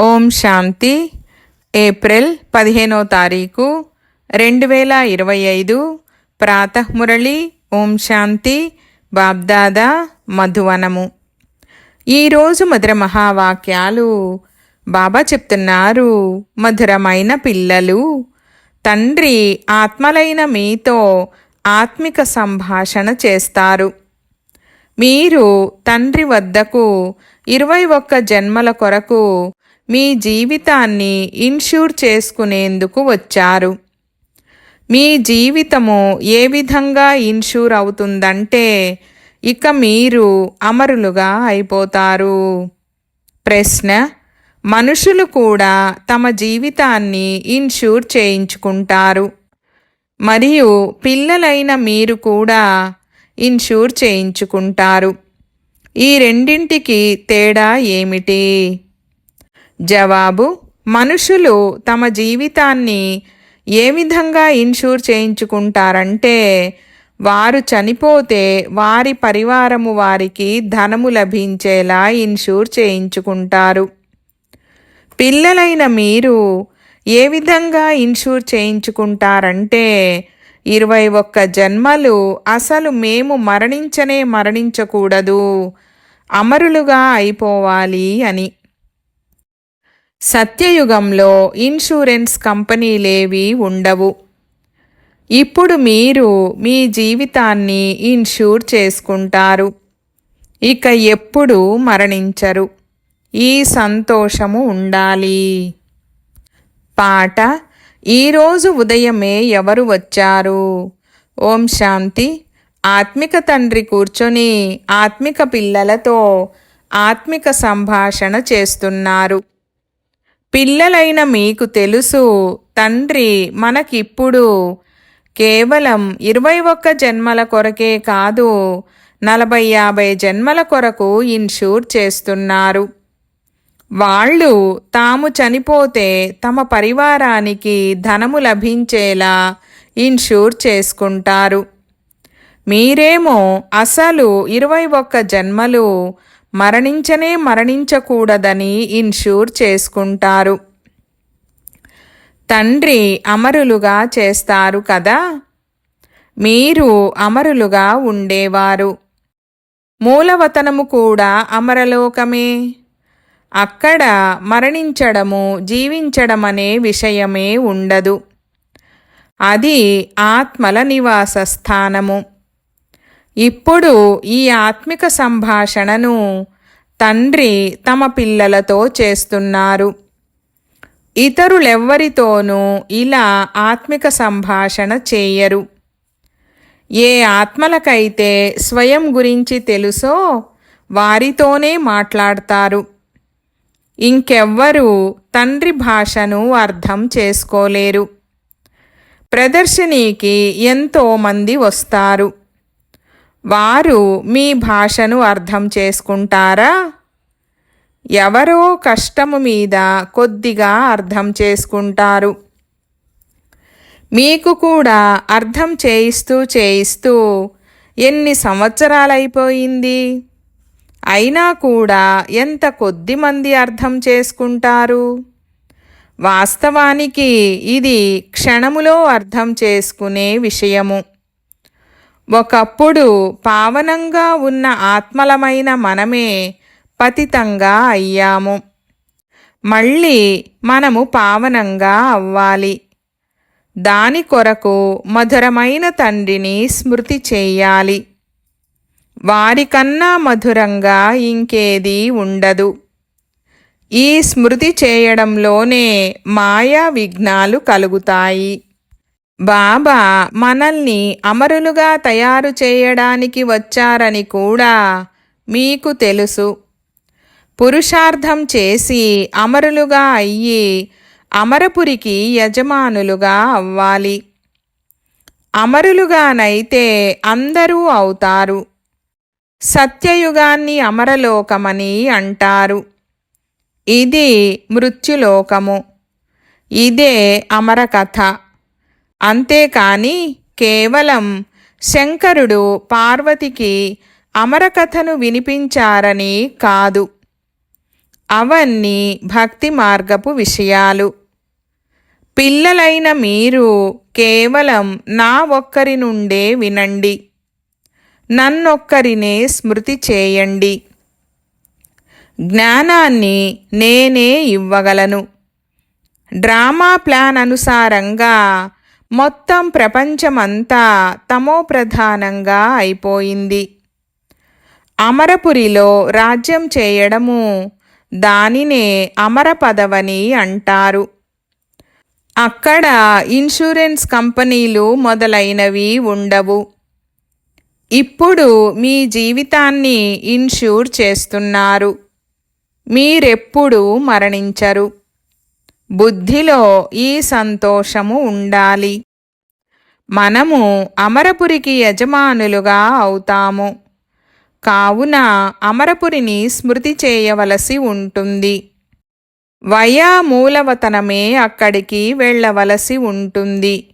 ఓం శాంతి. April పదిహేనో తారీఖు రెండు వేల ఇరవై ఐదు. ప్రాతఃమురళి. ఓం శాంతి. బాబ్దాదా మధువనము. ఈరోజు మధుర మహావాక్యాలు బాబా చెప్తున్నారు. మధురమైన పిల్లలు తండ్రి ఆత్మలైన మీతో ఆత్మిక సంభాషణ చేస్తారు. మీరు తండ్రి వద్దకు ఇరవై ఒక్క జన్మల కొరకు మీ జీవితాన్ని ఇన్షూర్ చేసుకునేందుకు వచ్చారు. మీ జీవితము ఏ విధంగా ఇన్షూర్ అవుతుందంటే ఇక మీరు అమరులుగా అయిపోతారు. ప్రశ్న మనుషులు కూడా తమ జీవితాన్ని ఇన్షూర్ చేయించుకుంటారు. మరియు పిల్లలైన మీరు కూడా ఇన్షూర్ చేయించుకుంటారు. ఈ రెండింటికి తేడా ఏమిటి? జవాబు మనుషులు తమ జీవితాన్ని ఏ విధంగా ఇన్షూర్ చేయించుకుంటారంటే వారు చనిపోతే వారి పరివారము వారికి ధనము లభించేలా ఇన్షూర్ చేయించుకుంటారు. పిల్లలైన మీరు ఏ విధంగా ఇన్షూర్ చేయించుకుంటారంటే ఇరవై ఒక్క జన్మలు అసలు మేము మరణించనే మరణించకూడదు అమరులుగా అయిపోవాలి అని. సత్యయుగంలో ఇన్సూరెన్స్ కంపెనీలేవి ఉండవు. ఇప్పుడు మీరు మీ జీవితాన్ని ఇన్షూర్ చేసుకుంటారు. ఇక ఎప్పుడు మరణించరు. ఈ సంతోషము ఉండాలి. పాట ఈరోజు ఉదయమే ఎవరు వచ్చారు? ఓం శాంతి. ఆత్మిక తండ్రి కూర్చొని ఆత్మిక పిల్లలతో ఆత్మిక సంభాషణ చేస్తున్నారు. పిల్లలైన మీకు తెలుసు తండ్రి మనకిప్పుడు కేవలం ఇరవై ఒక్క జన్మల కొరకే కాదు నలభై యాభై జన్మల కొరకు ఇన్షూర్ చేస్తున్నారు. వాళ్ళు తాము చనిపోతే తమ పరివారానికి ధనము లభించేలా ఇన్షూర్ చేసుకుంటారు. మీరేమో అసలు ఇరవై ఒక్క జన్మలు మరణించనే మరణించకూడదని ఇన్షూర్ చేసుకుంటారు. తండ్రి అమరులుగా చేస్తారు కదా? మీరు అమరులుగా ఉండేవారు. మూలవతనము కూడా అమరలోకమే. అక్కడ మరణించడము జీవించడమనే విషయమే ఉండదు. అది ఆత్మల నివాస స్థానము ఇప్పుడు ఈ ఆత్మిక సంభాషణను తండ్రి తమ పిల్లలతో చేస్తున్నారు. ఇతరులెవ్వరితోనూ ఇలా ఆత్మిక సంభాషణ చేయరు. ఏ ఆత్మలకైతే స్వయం గురించి తెలుసో వారితోనే మాట్లాడతారు. ఇంకెవ్వరూ తండ్రి భాషను అర్థం చేసుకోలేరు. ప్రదర్శనీకి ఎంతోమంది వస్తారు. వారు మీ భాషను అర్థం చేసుకుంటారా? ఎవరో కష్టము మీద కొద్దిగా అర్థం చేసుకుంటారు. మీకు కూడా అర్థం చేయిస్తూ చేయిస్తూ ఎన్ని సంవత్సరాలైపోయింది? అయినా కూడా ఎంత కొద్ది మంది అర్థం చేసుకుంటారు? వాస్తవానికి ఇది క్షణములో అర్థం చేసుకునే విషయము. ఒకప్పుడు పావనంగా ఉన్న ఆత్మలమైన మనమే పతితంగా అయ్యాము. మళ్ళీ మనము పావనంగా అవ్వాలి. దాని కొరకు మధురమైన తండ్రిని స్మృతి చేయాలి. వారికన్నా మధురంగా ఇంకేది ఉండదు. ఈ స్మృతి చేయడంలోనే మాయా విఘ్నాలు కలుగుతాయి. బాబా మనల్ని అమరులుగా తయారు చేయడానికి వచ్చారని కూడా మీకు తెలుసు. పురుషార్థం చేసి అమరులుగా అయ్యి అమరపురికి యజమానులుగా అవ్వాలి. అమరులుగానైతే అందరూ అవుతారు. సత్యయుగాన్ని అమరలోకమని అంటారు. ఇది మృత్యులోకము. ఇదే అమరకథ. అంతేకాని కేవలం శంకరుడు పార్వతికి అమరకథను వినిపించారని కాదు. అవన్నీ భక్తి మార్గపు విషయాలు. పిల్లలైన మీరు కేవలం నా ఒక్కరి నుండే వినండి. నన్నొక్కరినే స్మృతి చేయండి. జ్ఞానాన్ని నేనే ఇవ్వగలను. డ్రామా ప్లాన్ అనుసారంగా మొత్తం ప్రపంచమంతా తమో ప్రధానంగా అయిపోయింది. అమరపురిలో రాజ్యం చేయడము దానినే అమర పదవని అంటారు. అక్కడ ఇన్సూరెన్స్ కంపెనీలు మొదలైనవి ఉండవు. ఇప్పుడు మీ జీవితాన్ని ఇన్షూర్ చేస్తున్నారు. మీరెప్పుడు మరణించరు. బుద్ధిలో ఈ సంతోషము ఉండాలి. మనము అమరపురికి యజమానులుగా అవుతాము. కావున అమరపురిని స్మృతి చేయవలసి ఉంటుంది. వయా మూలవతనమే అక్కడికి వెళ్ళవలసి ఉంటుంది.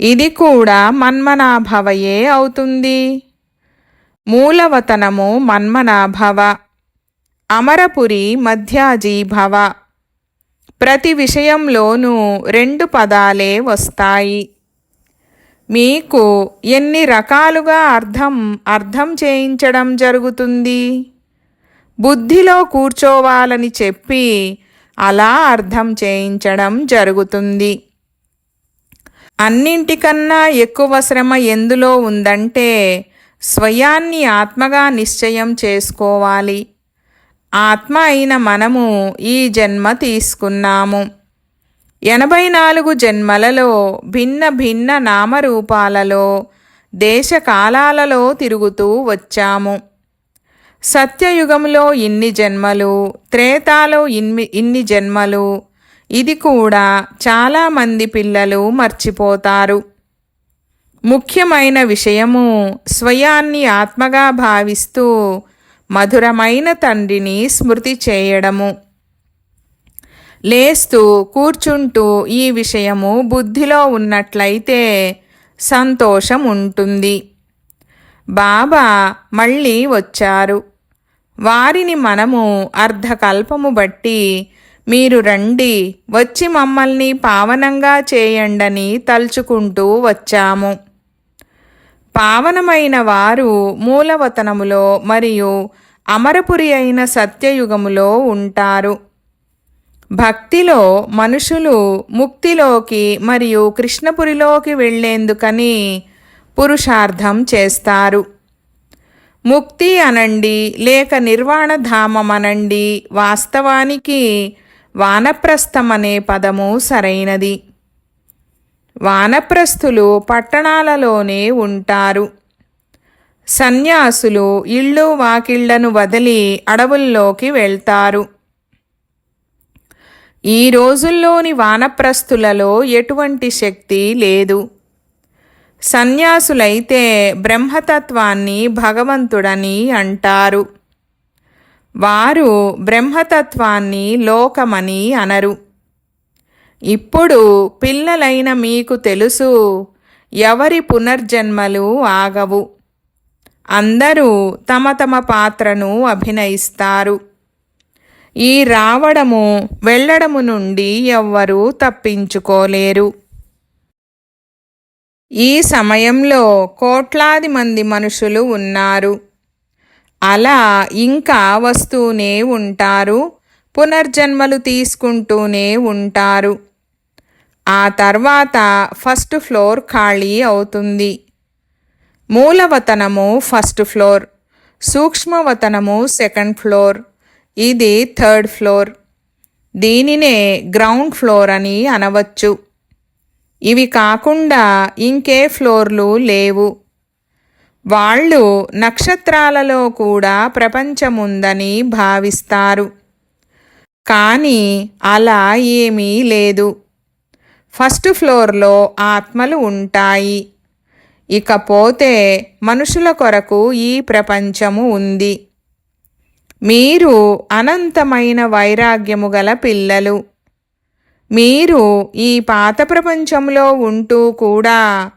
ఇది కూడా మన్మనాభవయే అవుతుంది. మూలవతనము మన్మనాభవ. అమరపురి మధ్యాజీభవ. ప్రతి విషయంలోనూ రెండు పదాలే వస్తాయి. మీకు ఎన్ని రకాలుగా అర్థం అర్థం చేయించడం జరుగుతుంది? బుద్ధిలో కూర్చోవాలని చెప్పి అలా అర్థం చేయించడం జరుగుతుంది. అన్నింటికన్నా ఎక్కువ శ్రమ ఎందులో ఉందంటే స్వయాన్ని ఆత్మగా నిశ్చయం చేసుకోవాలి. ఆత్మ అయిన మనము ఈ జన్మ తీసుకున్నాము. ఎనభై నాలుగు జన్మలలో భిన్న భిన్న నామరూపాలలో దేశకాలాలలో తిరుగుతూ వచ్చాము. సత్యయుగంలో ఇన్ని జన్మలు త్రేతాలో ఇన్ని ఇన్ని జన్మలు ఇది కూడా చాలామంది పిల్లలు మర్చిపోతారు. ముఖ్యమైన విషయము స్వయాన్ని ఆత్మగా భావిస్తూ మధురమైన తండ్రిని స్మృతి చేయడము. లేస్తూ కూర్చుంటూ ఈ విషయము బుద్ధిలో ఉన్నట్లయితే సంతోషం ఉంటుంది. బాబా మళ్ళీ వచ్చారు. వారిని మనము అర్ధకల్పము బట్టి మీరు రండి వచ్చి మమ్మల్ని పావనంగా చేయండని తలుచుకుంటూ వచ్చాము. పావనమైన వారు మూలవతనములో మరియు అమరపురి అయిన సత్యయుగములో ఉంటారు. భక్తిలో మనుషులు ముక్తిలోకి మరియు కృష్ణపురిలోకి వెళ్ళేందుకని పురుషార్థం చేస్తారు. ముక్తి అనండి లేక నిర్వాణ ధామం అనండి వాస్తవానికి వానప్రస్థం అనే పదము సరైనది. వానప్రస్థులు పట్టణాలలోనే ఉంటారు. సన్యాసులు ఇళ్ళు వాకిళ్ళను వదిలి అడవుల్లోకి వెళ్తారు. ఈ రోజుల్లోని వానప్రస్థులలో ఎటువంటి శక్తి లేదు. సన్యాసులైతే బ్రహ్మతత్వాన్ని భగవంతుడని అంటారు. వారు బ్రహ్మతత్వాన్ని లోకమని అనరు. ఇప్పుడు పిల్లలైన మీకు తెలుసు ఎవరి పునర్జన్మలు ఆగవు. అందరూ తమ తమ పాత్రను అభినయిస్తారు. ఈ రావడము వెళ్ళడము నుండి ఎవ్వరూ తప్పించుకోలేరు. ఈ సమయంలో కోట్లాది మంది మనుషులు ఉన్నారు. అలా ఇంకా వస్తూనే ఉంటారు. పునర్జన్మలు తీసుకుంటూనే ఉంటారు. ఆ తర్వాత ఫస్ట్ ఫ్లోర్ ఖాళీ అవుతుంది. మూలవతనము ఫస్ట్ ఫ్లోర్ సూక్ష్మవతనము సెకండ్ ఫ్లోర్ ఇది థర్డ్ ఫ్లోర్. దీనినే గ్రౌండ్ ఫ్లోర్ అని అనవచ్చు. ఇవి కాకుండా ఇంకే ఫ్లోర్లు లేవు. వాళ్ళు నక్షత్రాలలో కూడా ప్రపంచముందని భావిస్తారు. కానీ అలా ఏమీ లేదు. ఫస్ట్ ఫ్లోర్లో ఆత్మలు ఉంటాయి. ఇకపోతే మనుషుల కొరకు ఈ ప్రపంచము ఉంది. మీరు అనంతమైన వైరాగ్యము గల పిల్లలు. మీరు ఈ పాత ప్రపంచంలో ఉంటూ కూడా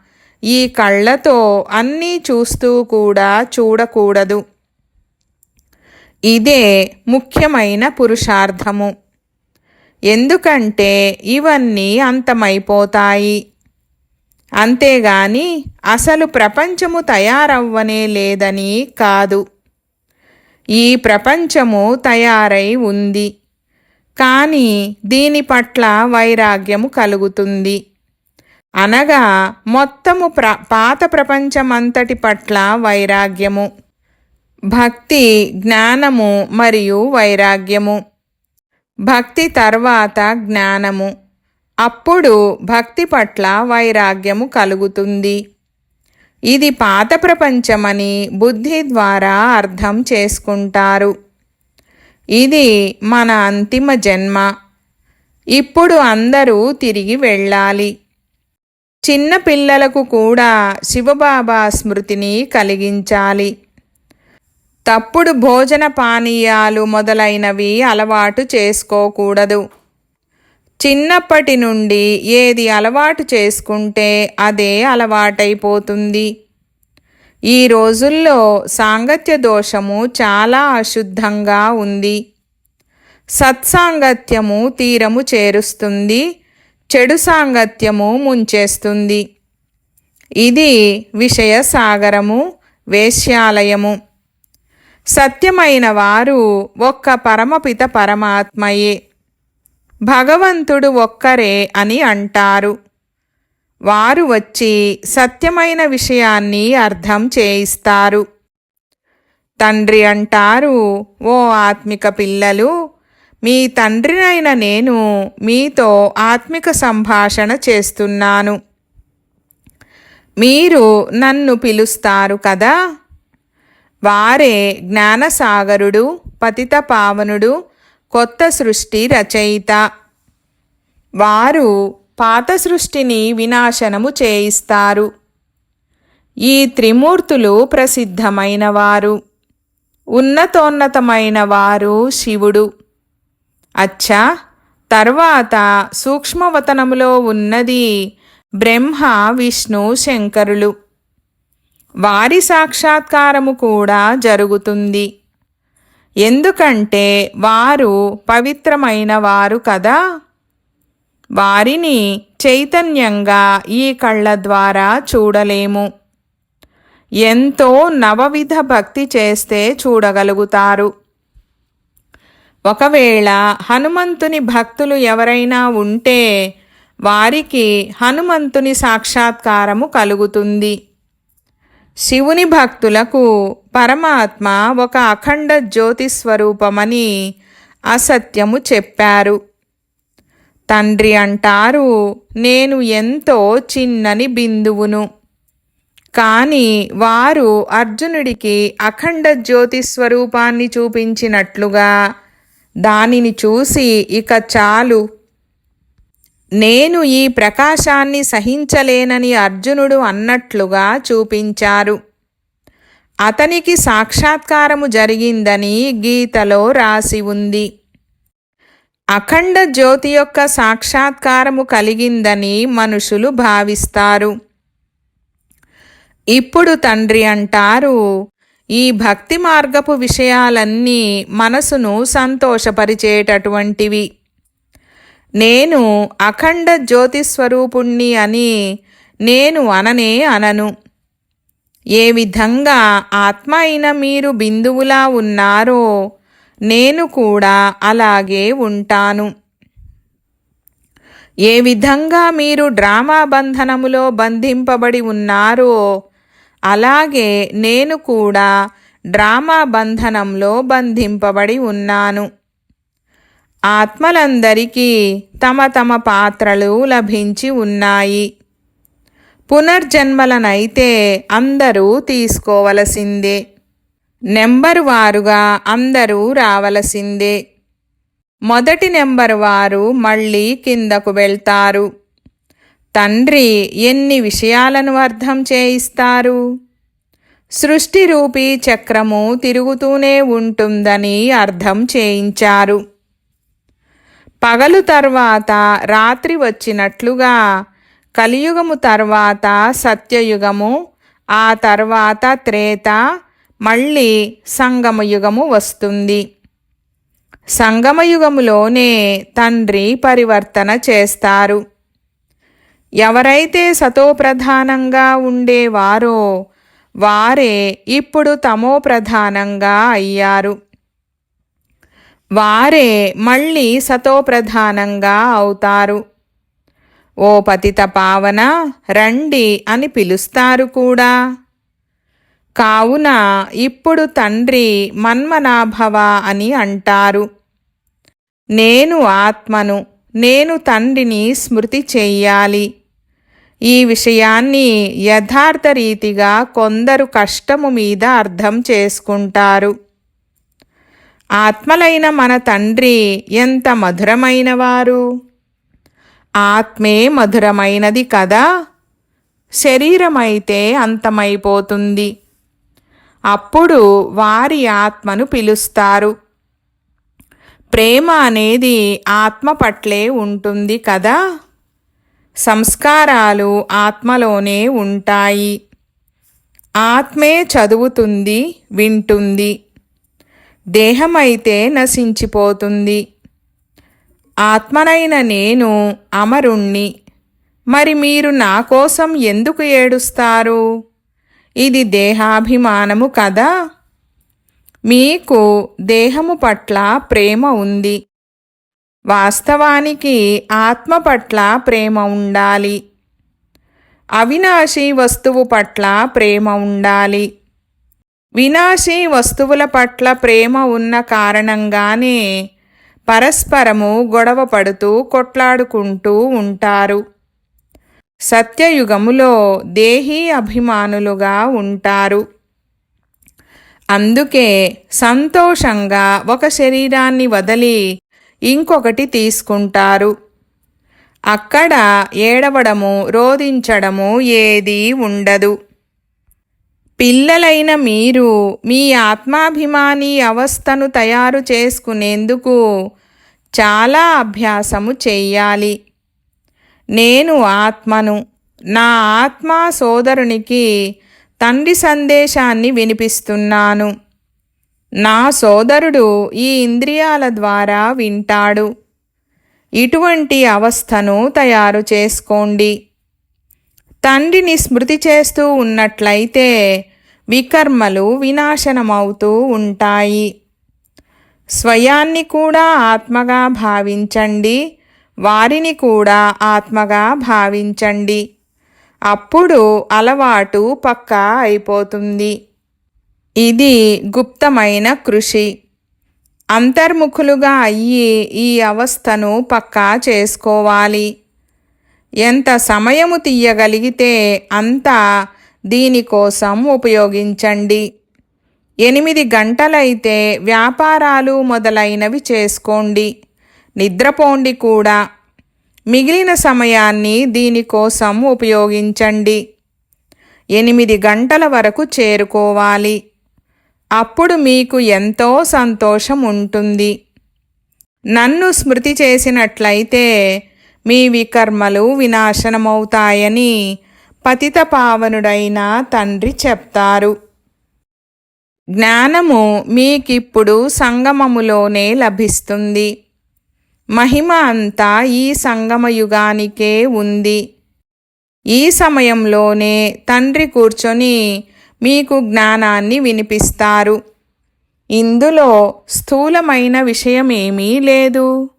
ఈ కళ్ళతో అన్నీ చూస్తూ కూడా చూడకూడదు. ఇదే ముఖ్యమైన పురుషార్థము. ఎందుకంటే ఇవన్నీ అంతమైపోతాయి. అంతేగాని అసలు ప్రపంచము తయారవ్వనే లేదని కాదు. ఈ ప్రపంచము తయారై ఉంది. కానీ దీని పట్ల వైరాగ్యము కలుగుతుంది. అనగా మొత్తము ప్ర పాత ప్రపంచమంతటి పట్ల వైరాగ్యము. భక్తి జ్ఞానము మరియు వైరాగ్యము. భక్తి తర్వాత జ్ఞానము. అప్పుడు భక్తి పట్ల వైరాగ్యము కలుగుతుంది. ఇది పాత ప్రపంచమని బుద్ధి ద్వారా అర్థం చేసుకుంటారు. ఇది మన అంతిమ జన్మ. ఇప్పుడు అందరూ తిరిగి వెళ్ళాలి. చిన్న పిల్లలకు కూడా శివబాబా స్మృతిని కలిగించాలి. తప్పుడు భోజన పానీయాలు మొదలైనవి అలవాటు చేసుకోకూడదు. చిన్నప్పటి నుండి ఏది అలవాటు చేసుకుంటే అదే అలవాటైపోతుంది. ఈ రోజుల్లో సాంగత్య దోషము చాలా అశుద్ధంగా ఉంది. సత్సాంగత్యము తీరము చేరుస్తుంది చెడు సాంగత్యము ముంచేస్తుంది. ఇది విషయ సాగరము వేశ్యాలయము. సత్యమైన వారు ఒక్క పరమపిత పరమాత్మయే. భగవంతుడు ఒక్కరే అని అంటారు. వారు వచ్చి సత్యమైన విషయాన్ని అర్థం చేయిస్తారు. తండ్రి అంటారు ఓ ఆత్మిక పిల్లలు మీ తండ్రినైన నేను మీతో ఆత్మిక సంభాషణ చేస్తున్నాను. మీరు నన్ను పిలుస్తారు కదా వారే జ్ఞానసాగరుడు పతిత పావనుడు కొత్త సృష్టి రచయిత. వారు పాత సృష్టిని వినాశనము చేయిస్తారు. ఈ త్రిమూర్తులు ప్రసిద్ధమైన వారు ఉన్నతోన్నతమైన వారు శివుడు. అచ్చా తర్వాత సూక్ష్మవతనములో ఉన్నది బ్రహ్మ విష్ణు శంకరులు. వారి సాక్షాత్కారము కూడా జరుగుతుంది. ఎందుకంటే వారు పవిత్రమైన వారు కదా. వారిని చైతన్యంగా ఈ కళ్ళ ద్వారా చూడలేము. ఎంతో నవవిధ భక్తి చేస్తే చూడగలుగుతారు. ఒకవేళ హనుమంతుని భక్తులు ఎవరైనా ఉంటే వారికి హనుమంతుని సాక్షాత్కారము కలుగుతుంది. శివుని భక్తులకు పరమాత్మ ఒక అఖండ జ్యోతి స్వరూపమని అసత్యము చెప్పారు. తండ్రి అంటారు నేను ఎంతో చిన్నని బిందువును. కానీ వారు అర్జునుడికి అఖండ జ్యోతి స్వరూపాన్ని చూపించినట్లుగా దానిని చూసి ఇక చాలు. నేను ఈ ప్రకాశాన్ని సహించలేనని అర్జునుడు అన్నట్లుగా చూపించారు. అతనికి సాక్షాత్కారము జరిగిందని గీతలో రాసి ఉంది. అఖండ జ్యోతి యొక్క సాక్షాత్కారము కలిగిందని మనుషులు భావిస్తారు. ఇప్పుడు తండ్రి అంటారు ఈ భక్తి మార్గపు విషయాలన్నీ మనసును సంతోషపరిచేటటువంటివి. నేను అఖండ జ్యోతిస్వరూపుణ్ణి అని నేను అననే అనను. ఏ విధంగా ఆత్మ అయిన మీరు బిందువులా ఉన్నారో నేను కూడా అలాగే ఉంటాను. ఏ విధంగా మీరు డ్రామా బంధనములో బంధింపబడి ఉన్నారో అలాగే నేను కూడా డ్రామా బంధనంలో బంధింపబడి ఉన్నాను. ఆత్మలందరికీ తమ తమ పాత్రలు లభించి ఉన్నాయి. పునర్జన్మలనైతే అందరూ తీసుకోవలసిందే. నెంబరు వారుగా అందరూ రావలసిందే. మొదటి నెంబరు వారు మళ్ళీ కిందకు వెళ్తారు. తండ్రి ఎన్ని విషయాలను అర్థం చేయిస్తారు? సృష్టిరూపీ చక్రము తిరుగుతూనే ఉంటుందని అర్థం చేయించారు. పగలు తర్వాత రాత్రి వచ్చినట్లుగా కలియుగము తర్వాత సత్యయుగము ఆ తర్వాత త్రేత మళ్ళీ సంగమయుగము వస్తుంది. సంగమయుగములోనే తండ్రి పరివర్తన చేస్తారు. ఎవరైతే సతోప్రధానంగా ఉండేవారో వారే ఇప్పుడు తమో ప్రధానంగా అయ్యారు. వారే మళ్ళీ సతోప్రధానంగా అవుతారు. ఓ పతిత పావన రండి అని పిలుస్తారు కూడా. కావున ఇప్పుడు తండ్రి మన్మనాభవ అని అంటారు. నేను ఆత్మను నేను తండ్రిని స్మృతి చెయ్యాలి. ఈ విషయాన్ని యథార్థ రీతిగా కొందరు కష్టము మీద అర్థం చేసుకుంటారు. ఆత్మలైన మన తండ్రి ఎంత మధురమైనవారు? ఆత్మే మధురమైనది కదా? శరీరమైతే అంతమైపోతుంది. అప్పుడు వారి ఆత్మను పిలుస్తారు. ప్రేమ అనేది ఆత్మ పట్లే ఉంటుంది కదా? సంస్కారాలు ఆత్మలోనే ఉంటాయి. ఆత్మే చదువుతుంది వింటుంది. దేహమైతే నశించిపోతుంది. ఆత్మనైన నేను అమరుణ్ణి. మరి మీరు నా కోసం ఎందుకు ఏడుస్తారు? ఇది దేహాభిమానము కదా? మీకు దేహము పట్ల ప్రేమ ఉంది. వాస్తవానికి ఆత్మ పట్ల ప్రేమ ఉండాలి. అవినాశి వస్తువు పట్ల ప్రేమ ఉండాలి. వినాశీ వస్తువుల పట్ల ప్రేమ ఉన్న కారణంగానే పరస్పరము గొడవ పడుతూ కొట్లాడుకుంటూ ఉంటారు. సత్యయుగములో దేహీ అభిమానులుగా ఉంటారు. అందుకే సంతోషంగా ఒక శరీరాన్ని వదిలి ఇంకొకటి తీసుకుంటారు. అక్కడ ఏడవడము రోధించడము ఏదీ ఉండదు. పిల్లలైన మీరు మీ ఆత్మాభిమాని అవస్థను తయారు చేసుకునేందుకు చాలా అభ్యాసము చెయ్యాలి నేను ఆత్మను నా ఆత్మ సోదరునికి తండ్రి సందేశాన్ని వినిపిస్తున్నాను. నా సోదరుడు ఈ ఇంద్రియాల ద్వారా వింటాడు. ఇటువంటి అవస్థను తయారు చేసుకోండి. తండ్రిని స్మృతి చేస్తూ ఉన్నట్లయితే వికర్మలు వినాశనమవుతూ ఉంటాయి. స్వయాన్ని కూడా ఆత్మగా భావించండి. వారిని కూడా ఆత్మగా భావించండి. అప్పుడు అలవాటు పక్కా అయిపోతుంది. ఇది గుప్తమైన కృషి. అంతర్ముఖులుగా అయ్యి ఈ అవస్థను పక్కా చేసుకోవాలి. ఎంత సమయము తీయగలిగితే అంత దీనికోసం ఉపయోగించండి. ఎనిమిది గంటలైతే వ్యాపారాలు మొదలైనవి చేసుకోండి. నిద్రపోండి కూడా. మిగిలిన సమయాన్ని దీనికోసం ఉపయోగించండి. ఎనిమిది గంటల వరకు చేరుకోవాలి. అప్పుడు మీకు ఎంతో సంతోషం ఉంటుంది. నన్ను స్మృతి చేసినట్లయితే మీ వికర్మలు వినాశనమవుతాయని పతిత పావనుడైన తండ్రి చెప్తారు. జ్ఞానము మీకిప్పుడు సంగమములోనే లభిస్తుంది. మహిమ అంతా ఈ సంగమయుగానికే ఉంది. ఈ సమయంలోనే తండ్రి కూర్చొని మీకు జ్ఞానాన్ని వినిపిస్తారు. ఇందులో స్థూలమైన విషయమేమీ లేదు.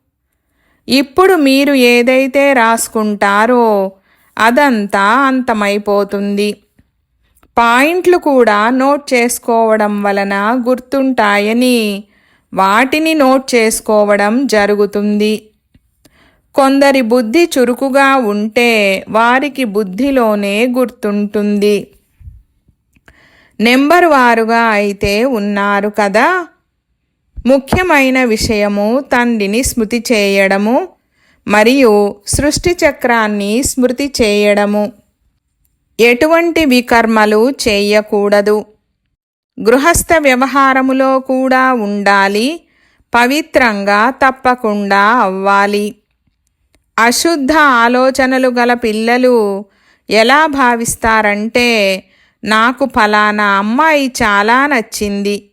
ఇప్పుడు మీరు ఏదైతే రాసుకుంటారో అదంతా అంతమైపోతుంది. పాయింట్లు కూడా నోట్ చేసుకోవడం వలన గుర్తుంటాయని వాటిని నోట్ చేసుకోవడం జరుగుతుంది. కొందరి బుద్ధి చురుకుగా ఉంటే వారికి బుద్ధిలోనే గుర్తుంటుంది. నెంబర్ వారుగా అయితే ఉన్నారు కదా. ముఖ్యమైన విషయము తండ్రిని స్మృతి చేయడము మరియు సృష్టి చక్రాన్ని స్మృతి చేయడము. ఎటువంటి వికర్మలు చేయకూడదు. గృహస్థ వ్యవహారములో కూడా ఉండాలి. పవిత్రంగా తప్పకుండా అవ్వాలి. అశుద్ధ ఆలోచనలు గల పిల్లలు ఎలా భావిస్తారంటే నాకు ఫలానా అమ్మాయి చాలా నచ్చింది.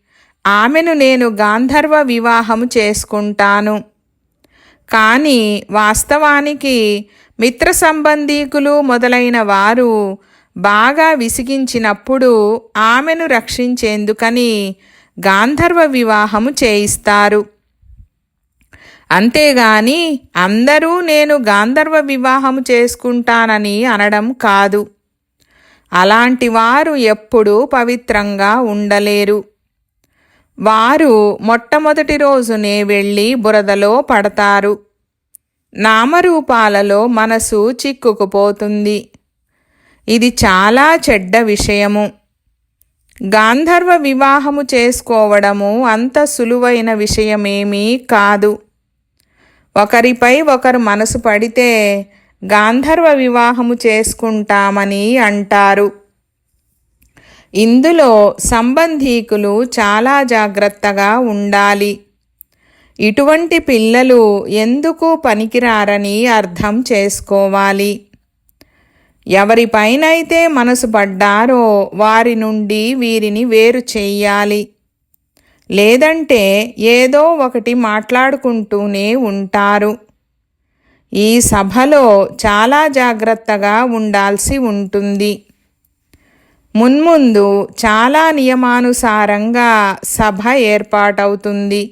ఆమెను నేను గాంధర్వ వివాహము చేసుకుంటాను. కానీ వాస్తవానికి మిత్ర సంబంధీకులు మొదలైన వారు బాగా విసిగించినప్పుడు ఆమెను రక్షించేందుకని గాంధర్వ వివాహము చేయిస్తారు. అంతేగాని అందరూ నేను గాంధర్వ వివాహము చేసుకుంటానని అనడం కాదు. అలాంటి వారు ఎప్పుడూ పవిత్రంగా ఉండలేరు. వారు మొట్టమొదటి రోజునే వెళ్ళి బురదలో పడతారు. నామరూపాలలో మనసు చిక్కుకుపోతుంది. ఇది చాలా చెడ్డ విషయము. గాంధర్వ వివాహము చేసుకోవడము అంత సులువైన విషయమేమీ కాదు. ఒకరిపై ఒకరు మనసు పడితే గాంధర్వ వివాహము చేసుకుంటామని అంటారు. ఇందులో సంబంధీకులు చాలా జాగ్రత్తగా ఉండాలి. ఇటువంటి పిల్లలు ఎందుకు పనికిరారని అర్థం చేసుకోవాలి. ఎవరిపైనైతే మనసు పడ్డారో వారి నుండి వీరిని వేరు చేయాలి. లేదంటే ఏదో ఒకటి మాట్లాడుకుంటూనే ఉంటారు. ఈ సభలో చాలా జాగ్రత్తగా ఉండాల్సి ఉంటుంది. మున్ముందు చాలా నియమానుసారంగా సభ ఏర్పాటవుతుంది.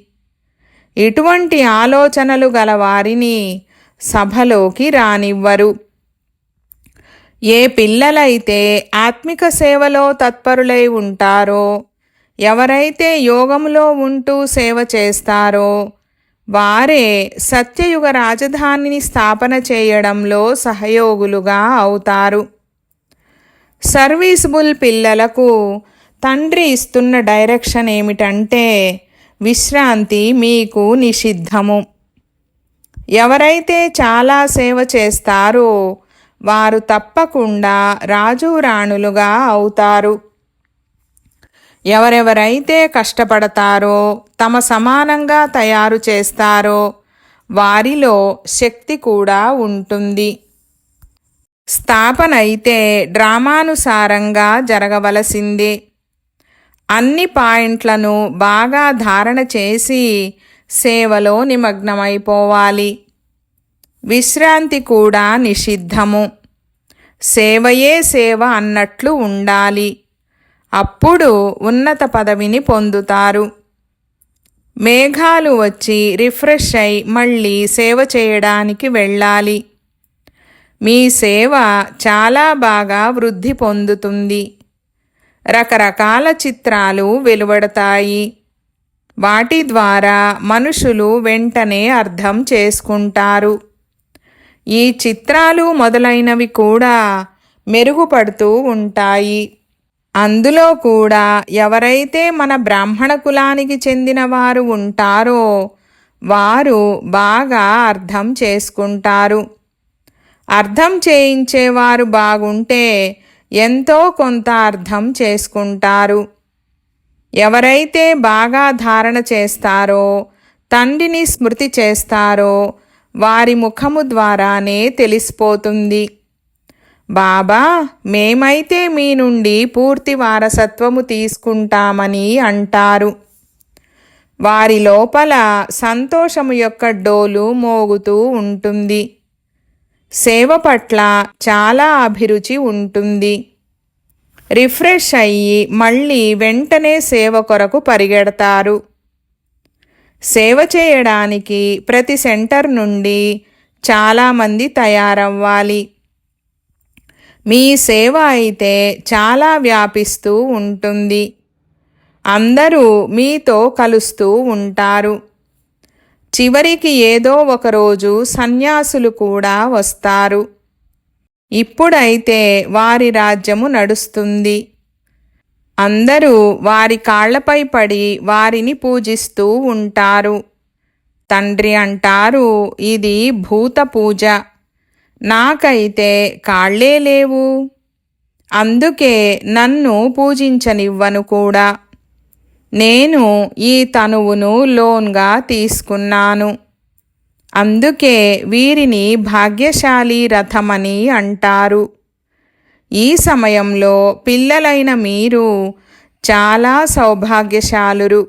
ఇటువంటి ఆలోచనలు గల వారిని సభలోకి రానివ్వరు. ఏ పిల్లలైతే ఆత్మిక సేవలో తత్పరులై ఉంటారో ఎవరైతే యోగంలో ఉంటూ సేవ చేస్తారో వారే సత్యయుగ రాజధానిని స్థాపన చేయడంలో సహయోగులుగా అవుతారు. సర్వీసబుల్ పిల్లలకు తండ్రి ఇస్తున్న డైరెక్షన్ ఏమిటంటే విశ్రాంతి మీకు నిషిద్ధము. ఎవరైతే చాలా సేవ చేస్తారో వారు తప్పకుండా రాజు రాణులుగా అవుతారు. ఎవరెవరైతే కష్టపడతారో తమ సమానంగా తయారు చేస్తారో వారిలో శక్తి కూడా ఉంటుంది. స్థాపన అయితే డ్రామానుసారంగా జరగవలసిందే. అన్ని పాయింట్లను బాగా ధారణ చేసి సేవలో నిమగ్నమైపోవాలి. విశ్రాంతి కూడా నిషిద్ధము. సేవయే సేవ అన్నట్లు ఉండాలి. అప్పుడు ఉన్నత పదవిని పొందుతారు. మేఘాలు వచ్చి రిఫ్రెష్ అయి మళ్ళీ సేవ చేయడానికి వెళ్ళాలి. మీ సేవ చాలా బాగా వృద్ధి పొందుతుంది. రకరకాల చిత్రాలు వెలువడతాయి. వాటి ద్వారా మనుషులు వెంటనే అర్థం చేసుకుంటారు. ఈ చిత్రాలు మొదలైనవి కూడా మెరుగుపడుతూ ఉంటాయి. అందులో కూడా ఎవరైతే మన బ్రాహ్మణ కులానికి చెందిన వారు ఉంటారో వారు బాగా అర్థం చేసుకుంటారు. అర్థం చేయించేవారు బాగుంటే ఎంతో కొంత అర్థం చేసుకుంటారు. ఎవరైతే బాగా ధారణ చేస్తారో తండ్రిని స్మృతి చేస్తారో వారి ముఖము ద్వారానే తెలిసిపోతుంది. బాబా మేమైతే మీ నుండి పూర్తి వారసత్వము తీసుకుంటామని అంటారు. వారి లోపల సంతోషము యొక్క డోలు మోగుతూ ఉంటుంది. సేవ పట్ల చాలా అభిరుచి ఉంటుంది. రిఫ్రెష్ అయ్యి మళ్ళీ వెంటనే సేవ కొరకు పరిగెడతారు. సేవ చేయడానికి ప్రతి సెంటర్ నుండి చాలామంది తయారవ్వాలి. మీ సేవ అయితే చాలా వ్యాపిస్తూ ఉంటుంది. అందరూ మీతో కలుస్తూ ఉంటారు. చివరికి ఏదో ఒకరోజు సన్యాసులు కూడా వస్తారు. ఇప్పుడైతే వారి రాజ్యము నడుస్తుంది. అందరూ వారి కాళ్ళపై పడి వారిని పూజిస్తూ ఉంటారు. తండ్రి అంటారు ఇది భూత పూజ. నాకైతే కాళ్ళే లేవు. అందుకే నన్ను పూజించనివ్వను కూడా. నేను ఈ తనువును లోన్గా తీసుకున్నాను. అందుకే వీరిని భాగ్యశాలి రథమని అంటారు. ఈ సమయంలో పిల్లలైన మీరు చాలా సౌభాగ్యశాలురు.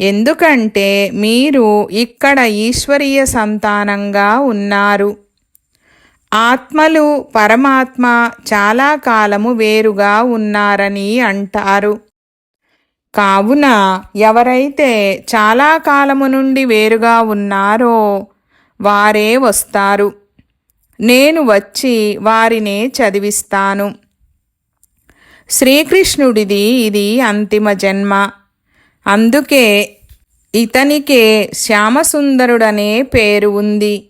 ఎందుకంటే మీరు ఇక్కడ ఈశ్వరీయ సంతానంగా ఉన్నారు. ఆత్మలు పరమాత్మ చాలా కాలము వేరుగా ఉన్నారని అంటారు. కావున ఎవరైతే చాలా కాలము నుండి వేరుగా ఉన్నారో వారే వస్తారు. నేను వచ్చి వారినే చదివిస్తాను. శ్రీకృష్ణుడిది ఇది అంతిమ జన్మ. అందుకే ఇతనికే శ్యామసుందరుడనే పేరు ఉంది.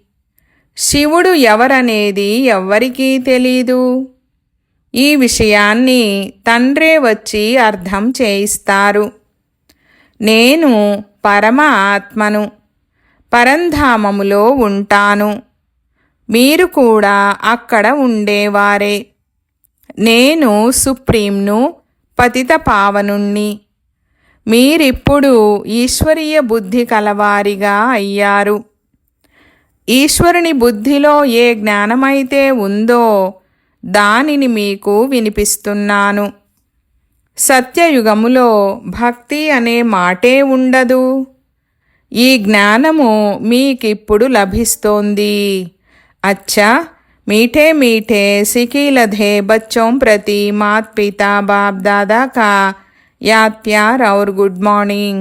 శివుడు ఎవరనేది ఎవ్వరికీ తెలీదు. ఈ విషయాన్ని తండ్రే వచ్చి అర్థం చేయిస్తారు. నేను పరమ ఆత్మను పరంధామములో ఉంటాను. మీరు కూడా అక్కడ ఉండేవారే. నేను సుప్రీంను పతిత పావనుణ్ణి. మీరిప్పుడు ఈశ్వరీయ బుద్ధి కలవారిగా అయ్యారు. ఈశ్వరుని బుద్ధిలో ఏ జ్ఞానమైతే ఉందో దానిని మీకు వినిపిస్తున్నాను సత్యయుగములో భక్తి అనే మాటే ఉండదు ఈ జ్ఞానము మీకిప్పుడు లభిస్తోంది అచ్చా मीठे मीठे सिकीलधे बच्चों प्रति मात पिता बाप दादा का याद प्यार और गुड मॉर्निंग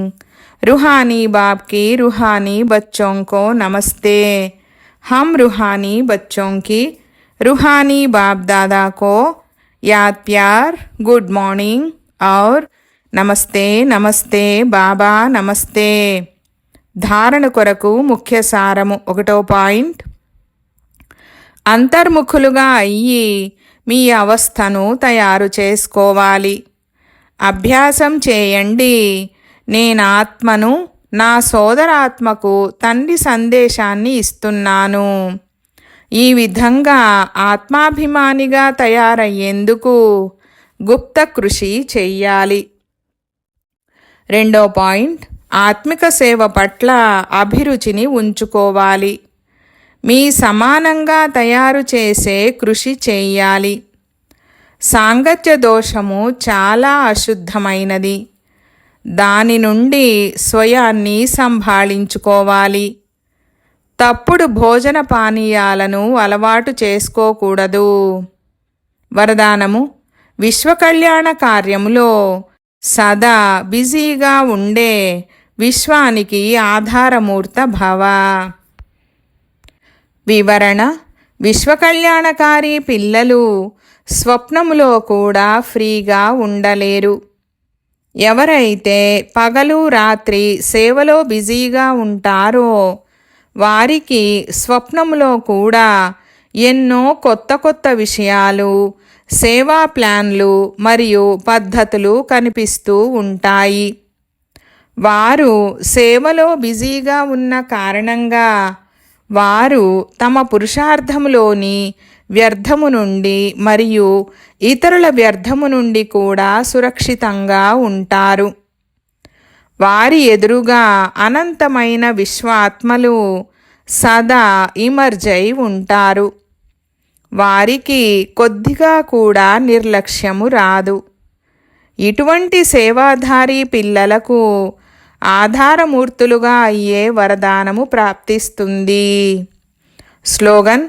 रूहानी बाप की रूहानी बच्चों को नमस्ते हम रूहानी बच्चों की रूहानी बाप दादा को याद प्यार गुड मॉर्निंग और నమస్తే నమస్తే బాబా నమస్తే ధారణ కొరకు ముఖ్య సారము ఒకటో పాయింట్ అంతర్ముఖులుగా అయ్యి మీ అవస్థను తయారు చేసుకోవాలి అభ్యాసం చేయండి నేను ఆత్మను నా సోదరాత్మకు తండ్రి సందేశాన్ని ఇస్తున్నాను ఈ విధంగా ఆత్మాభిమానిగా తయారయ్యేందుకు గుప్త కృషి చెయ్యాలి. రెండో పాయింట్ ఆత్మిక సేవ పట్ల అభిరుచిని ఉంచుకోవాలి. మీ సమానంగా తయారు చేసే కృషి చేయాలి సాంగత్య దోషము చాలా అశుద్ధమైనది. దాని నుండి స్వయాన్ని సంభాళించుకోవాలి. తప్పుడు భోజన పానీయాలను అలవాటు చేసుకోకూడదు. వరదానము విశ్వకళ్యాణ కార్యములో సదా బిజీగా ఉండే విశ్వానికి ఆధారమూర్త భవ. వివరణ విశ్వకళ్యాణకారి పిల్లలు స్వప్నములో కూడా ఫ్రీగా ఉండలేరు. ఎవరైతే పగలు రాత్రి సేవలో బిజీగా ఉంటారో వారికి స్వప్నంలో కూడా ఎన్నో కొత్త కొత్త విషయాలు సేవా ప్లాన్లు మరియు పద్ధతులు కనిపిస్తూ ఉంటాయి. వారు సేవలో బిజీగా ఉన్న కారణంగా వారు తమ పురుషార్థములోని వ్యర్థము నుండి మరియు ఇతరుల వ్యర్థము నుండి కూడా సురక్షితంగా ఉంటారు. వారి ఎదురుగా అనంతమైన విశ్వాత్మలు సదా ఇమర్జై ఉంటారు. వారికి కొద్దిగా కూడా నిర్లక్ష్యము రాదు. ఇటువంటి సేవాధారి పిల్లలకు ఆధారమూర్తులుగా అయ్యే వరదానము ప్రాప్తిస్తుంది. స్లోగన్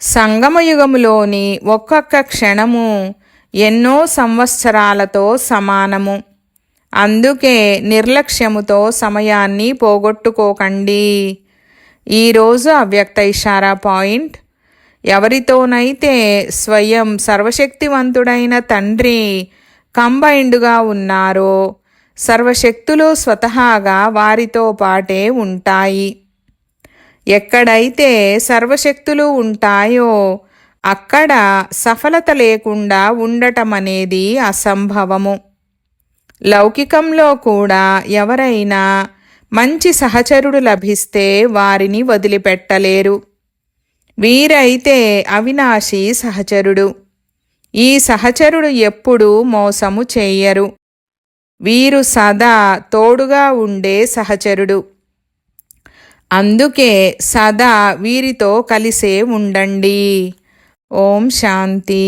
సంగమయుగములోని ఒక్కొక్క క్షణము ఎన్నో సంవత్సరాలతో సమానము. అందుకే నిర్లక్ష్యముతో సమయాన్ని పోగొట్టుకోకండి. ఈరోజు అవ్యక్త ఇషారా పాయింట్. ఎవరితోనైతే స్వయం సర్వశక్తివంతుడైన తండ్రి కంబైండ్గా ఉన్నారో సర్వశక్తులు స్వతహాగా వారితో పాటే ఉంటాయి. ఎక్కడైతే సర్వశక్తులు ఉంటాయో అక్కడ సఫలత లేకుండా ఉండటం అనేది అసంభవము. లౌకికంలో కూడా ఎవరైనా మంచి సహచరుడు లభిస్తే వారిని వదిలిపెట్టలేరు. వీరైతే అవినాశి సహచరుడు. ఈ సహచరుడు ఎప్పుడూ మోసము చెయ్యరు వీరు సదా తోడుగా ఉండే సహచరుడు. అందుకే సదా వీరితో కలిసే ఉండండి. ఓం శాంతి.